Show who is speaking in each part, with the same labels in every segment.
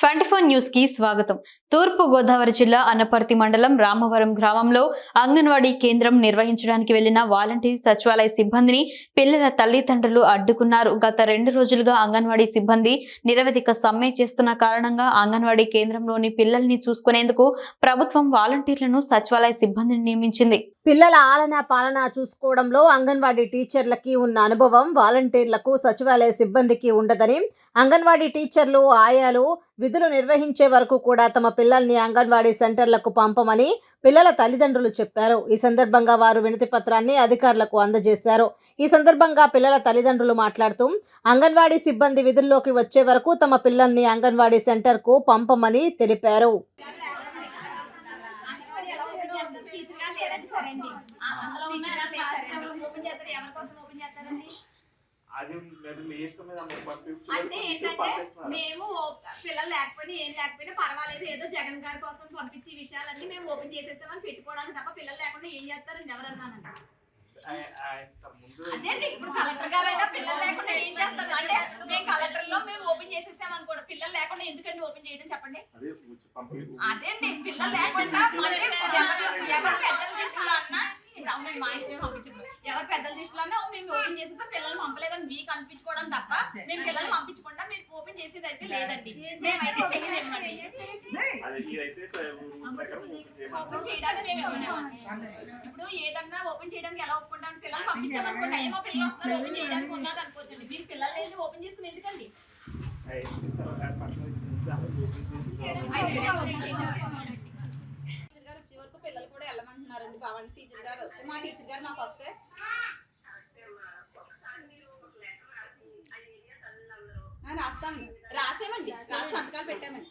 Speaker 1: Twenty four న్యూస్కి స్వాగతం. తూర్పు గోదావరి జిల్లా అనపర్తి మండలం రామవరం గ్రామంలో అంగన్వాడీ కేంద్రం నిర్వహించడానికి వెళ్ళిన వాలంటీర్ సచివాలయ సిబ్బందిని పిల్లల తల్లిదండ్రులు అడ్డుకున్నారు. గత రెండు రోజులుగా అంగన్వాడీ సిబ్బంది నిరవధిక సమ్మె చేస్తున్న కారణంగా అంగన్వాడీ కేంద్రంలోని పిల్లల్ని చూసుకునేందుకు ప్రభుత్వం వాలంటీర్లను సచివాలయ సిబ్బందిని నియమించింది.
Speaker 2: పిల్లల ఆలన పాలన చూసుకోవడంలో అంగన్వాడీ టీచర్లకి ఉన్న అనుభవం వాలంటీర్లకు సచివాలయ సిబ్బందికి ఉండదని అంగన్వాడీ టీచర్లు ఆయాలు విధులు నిర్వహించే వరకు కూడా తమ పిల్లల్ని అంగన్వాడీ సెంటర్లకు పంపమని పిల్లల తల్లిదండ్రులు చెప్పారు. ఈ సందర్భంగా వారు వినతి పత్రాన్ని అధికారులకు అందజేశారు. ఈ సందర్భంగా పిల్లల తల్లిదండ్రులు మాట్లాడుతూ అంగన్వాడీ సిబ్బంది విధుల్లోకి వచ్చే వరకు తమ పిల్లల్ని అంగన్వాడీ సెంటర్కు పంపమని తెలిపారు.
Speaker 3: ఓపెన్ చేస్తారు? అందులో ఓపెన్ చేస్తారు? ఎవరి కోసం ఓపెన్ చేస్తారండి?
Speaker 4: అది మీ ఇష్టం మీద
Speaker 3: అంటే ఏంటంటే మేము పిల్లలు లేకపోయినా ఏం లేకపోయినా పర్వాలేదు ఏదో జగన్ గారి కోసం పంపించి విషయాలన్నీ మేము ఓపెన్ చేసేస్తామని పెట్టుకోవడానికి తప్ప పిల్లలు లేకుండా ఏం
Speaker 4: ఆయన ముందు
Speaker 3: అదేండి ఇప్పుడు కలెక్టర్ గారు అయినా పిల్లలు లేకుండా ఏం చేస్తారు? అంటే మేము కలెక్టర్లో మేము ఓపెన్ చేసేసాం అనుకోండి పిల్లలు లేకుండా ఎందుకండి ఓపెన్ చేయడం చెప్పండి?
Speaker 4: అదే
Speaker 3: అదేంటి పిల్లలు లేకుండా అంటే ఎవరు ఎవరు పెద్దల అన్నా అవునండి మా ఇష్టమే పంపించడం ఎవరు పెద్దల దృష్టిలో అన్నా మేము ఓపెన్ చేసేస్తే పిల్లలు పంపలేదని మీకు అనిపించుకోవడం తప్ప మేము పిల్లలు పంపించకుండా మీరు ఓపెన్ చేసేది అయితే లేదండి మేమైతే చేయలేమండి.
Speaker 4: ఓపెన్
Speaker 3: చేయడానికి మేము ఇవ్వలేమండి ఇప్పుడు ఏదన్నా ఓపెన్ చేయడానికి ఎలా ఒప్పుకుంటాం? పిల్లలు పంపించామనుకోండి అయ్యో పిల్లలు వస్తారు ఓపెన్ చేయడానికి ఉన్నది అనుకోవచ్చండి. మీరు పిల్లలు లేదు ఓపెన్ చేసుకుని ఎందుకండి
Speaker 4: అయిన తర్వాత పక్కన ముందు అలా ఓపెన్ చేసి
Speaker 3: టీచర్ గారు వచ్చే వరకు పిల్లలు కూడా వెళ్ళమంటున్నారండి భవన్ టీచర్ గారు వస్తే గారు మాకు వస్తే రాస్తాం. రాసామండి. రాసి సంతకాలు పెట్టామండి.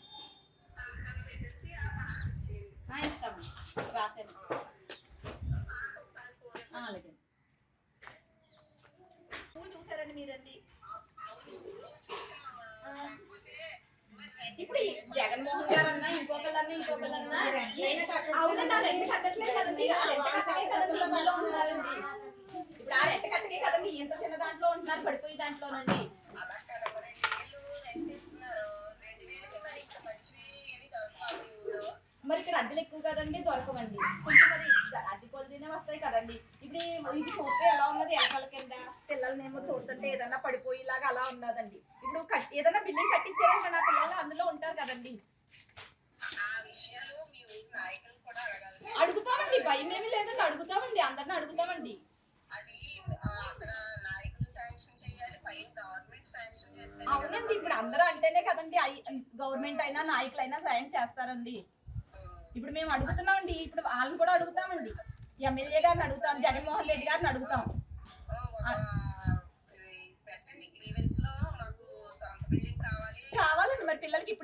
Speaker 3: ఆ, ఇస్తామండి రాసాము ఆ, అలాగే. చూసారండి మీరండి. అన్నా ఇంకొకళ్ళన్నా ఇంకొకళ్ళన్నా అవునండి ఆ రెంట్ కట్టట్లేదు కదండి ఆ రెంట్ కట్టకే కదండి ఇందులో ఉన్నారండి ఇప్పుడు ఆ రెంట్ కట్టకే కదండి ఇంత చిన్న దాంట్లో ఉంటున్నారు పడిపోయి దాంట్లోనండి. మరి ఇక్కడ అద్దెలు ఎక్కువ కదండి దొరకవండి. కొంచెం మరి అద్దె కొలిదినే వస్తాయి కదండి. ఇప్పుడు ఇది చూస్తే ఎలా ఉన్నది? ఎలకల కింద పిల్లలనేమో చూస్తుంటే ఏదన్నా పడిపోయేలాగా అలా ఉన్నదండి. ఇప్పుడు ఏదైనా బిల్డింగ్ కట్టించారంటే నా పిల్లలు అందులో ఉంటారు కదండి. అడుగుతామండి భయం ఏమీ లేదండి అడుగుతామండి అందరిని అడుగుతామండి. అవునండి ఇప్పుడు అందరూ అంటేనే కదండి గవర్నమెంట్ అయినా నాయకులైనా సాయం చేస్తారండి. ఇప్పుడు మేము అడుగుతున్నామండి ఇప్పుడు వాళ్ళని కూడా అడుగుతామండి. ఎమ్మెల్యే గారిని అడుగుతాం జగన్మోహన్ రెడ్డి గారిని అడుగుతాం.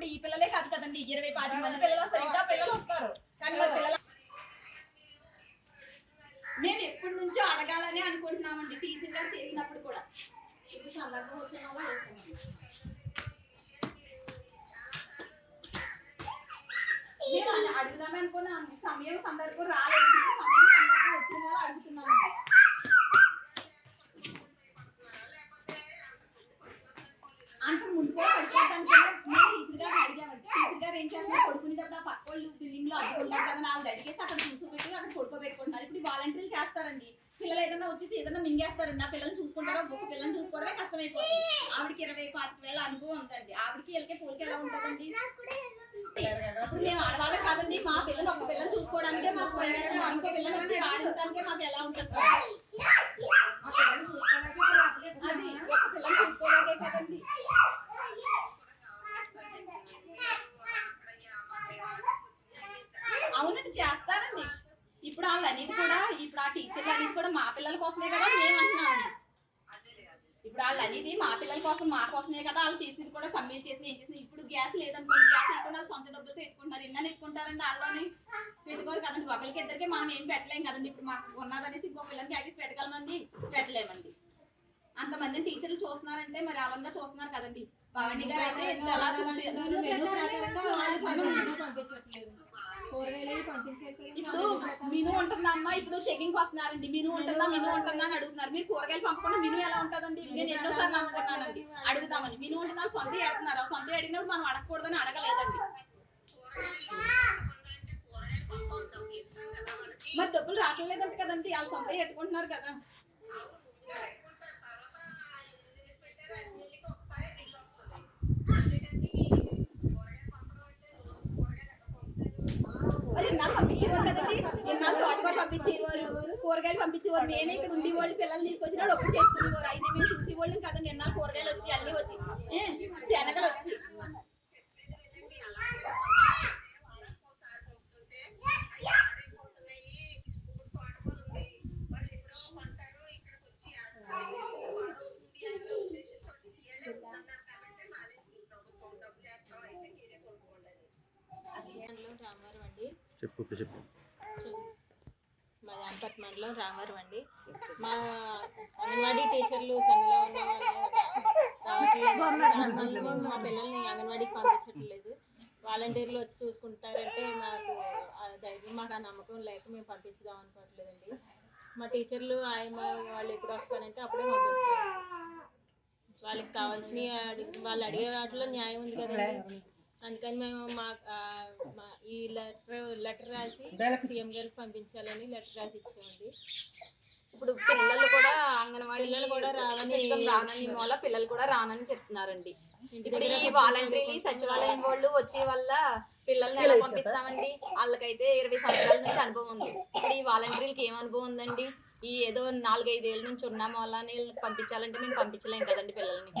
Speaker 3: ఇప్పుడు ఈ పిల్లలే కాదు కదండి. ఇరవై పాతి మంది పిల్లలు వస్తారు. ఇంకా పిల్లలు వస్తారు. కానీ మరి పిల్లలు మేము ఎప్పటి నుంచో అడగాలని అనుకుంటున్నామండి. టీచర్ గారు చేసినప్పుడు కూడా. ఇప్పుడు సందర్భం వచ్చిన అడుగుదామని అనుకున్న. సమయం సందర్భం రాలేదు. సమయం సందర్భం వచ్చిన వల్ల అడుగుతున్నామండి. అంత ముందు కూడా పడిపోతాను గారు ఏం చేస్తారు పడుకునేటప్పుడు ఆ పక్క వాళ్ళు బిల్డింగ్లో కదా నాలుగు దడికేసి అక్కడ చూసుకుపెట్టి అక్కడ పడుకోబెట్టుకుంటున్నారు ఇప్పుడు వాలంటీర్లు చేస్తారండి. పిల్లలు ఏదైనా వచ్చేసి ఏదైనా మింగేస్తారండి. ఆ పిల్లల్ని చూసుకుంటారా? ఒక పిల్లల్ని చూసుకోవడమే కష్టమైపోతుంది. ఆవిడకి ఇరవై పాతిక వేల అనుభవం ఉందండి. ఆవిడకి వీళ్ళకి పోలికి ఎలా ఉంటుందండి? ఇప్పుడు మేము ఆడవాళ్ళం కాదండి. మా పిల్లలు ఒక పిల్లలు చూసుకోవడానికే మాకు ఇంకో పిల్లలు వచ్చి ఆడించడానికే మాకు ఎలా ఉంటుంది అది ఒక పిల్లలు చూసుకోలేకే కదండి అవునండి చేస్తారండి ఇప్పుడు వాళ్ళు అనేది కూడా ఇప్పుడు ఆ టీచర్లు అనేది కూడా మా పిల్లల కోసమే కదా మేము ఇప్పుడు వాళ్ళు అనేది మా పిల్లల కోసం మా కోసమే కదా వాళ్ళు చేసింది కూడా సమ్మె చేసి ఏం చేసి ఇప్పుడు గ్యాస్ లేదనుకోండి గ్యాస్ లేకుండా వాళ్ళు సొంత డబ్బులతో పెట్టుకుంటారు ఎన్న పెట్టుకుంటారండి వాళ్ళని. పెట్టుకోరు కదండి. ఒకరికి ఇద్దరికి మనం ఏం పెట్టలేం కదండి. ఇప్పుడు మాకు ఉన్నదనేసి ఇంకో పిల్లలకి యాగేసి పెట్టగలమండి? పెట్టలేమండి. అంతమంది టీచర్లు చూస్తున్నారంటే మరి వాళ్ళంతా చూస్తున్నారు కదండి. భవానీ గారు అయితే ఎంత ఎలా చూసి ఇప్పుడు మిను ఉంటుందమ్మా. ఇప్పుడు చెకింగ్ వస్తున్నారండి. మిను ఉంటుందా? మిను ఉంటుందా? అని అడుగుతున్నారు. మీరు కూరగాయలు పంపకుండా మిను ఎలా ఉంటుందండి? నేను ఎన్నో సార్లు అనుకున్నానండి అడుగుతామని మిను ఉంటుందా? సొంత ఎడుతున్నారు సొంత అడిగినప్పుడు మనం అడగకూడదని అడగలేదండి. మరి డబ్బులు రావట్లేదంట కదండి. వాళ్ళ సొంత పెట్టుకుంటున్నారు కదా మరి ఇన్నాళ్ళు పంపించేవారు కదండి ఇన్నాళ్ళు తోటకూర పంపించేవారు కూరగాయలు పంపించేవారు. మేమే ఇక్కడ ఉండి వాళ్ళు పిల్లలు తీసుకొచ్చిన డబ్బు చేసుకునేవారు. అయినా మేము చూసేవాళ్ళం కదా నిన్న కూరగాయలు వచ్చి అన్ని వచ్చి. శనగలు వచ్చి.
Speaker 5: చెప్పు చెప్పు.
Speaker 6: మా దానిపట్ మండలం అండి. మా అంగన్వాడీ టీచర్లు సన్నలో ఉన్న వాళ్ళు రావట్లేదు. మా పిల్లల్ని అంగన్వాడీకి పంపించట్లేదు. వాలంటీర్లు వచ్చి చూసుకుంటారంటే మాకు ధైర్యం మాకు ఆ నమ్మకం లేక మేము పంపించుదాం అనుకోవట్లేదండి. మా టీచర్లు ఆయన వాళ్ళు ఎప్పుడు వస్తారంటే అప్పుడే పంపిస్తారు. వాళ్ళకి కావాల్సిన అడిగి వాళ్ళు అడిగే వాటిలో న్యాయం ఉంది కదండి. అందుకని మేము మా ఈ లెటర్ లెటర్ రాసి సీఎం గారికి పంపించాలని లెటర్ రాసి ఇచ్చామండి.
Speaker 3: ఇప్పుడు పిల్లలు కూడా అంగన్వాడీ
Speaker 6: పిల్లలు కూడా రావని
Speaker 3: సిస్టమ్ రానని మూల పిల్లలు కూడా రానని చెప్తున్నారండి. ఇప్పుడు ఈ వాలంటీర్లు సచివాలయం వాళ్ళు వచ్చే వల్ల పిల్లల్ని ఎలా పంపిస్తామండి? వాళ్ళకైతే ఇరవై సంవత్సరాల నుంచి అనుభవం ఉంది. ఇప్పుడు ఈ వాలంటీర్లకి ఏం అనుభవం ఉందండి? ఈ ఏదో నాలుగైదేళ్ళ నుంచి ఉన్నాము అలా పంపించాలంటే మేము పంపించలేం కదండి పిల్లల్ని.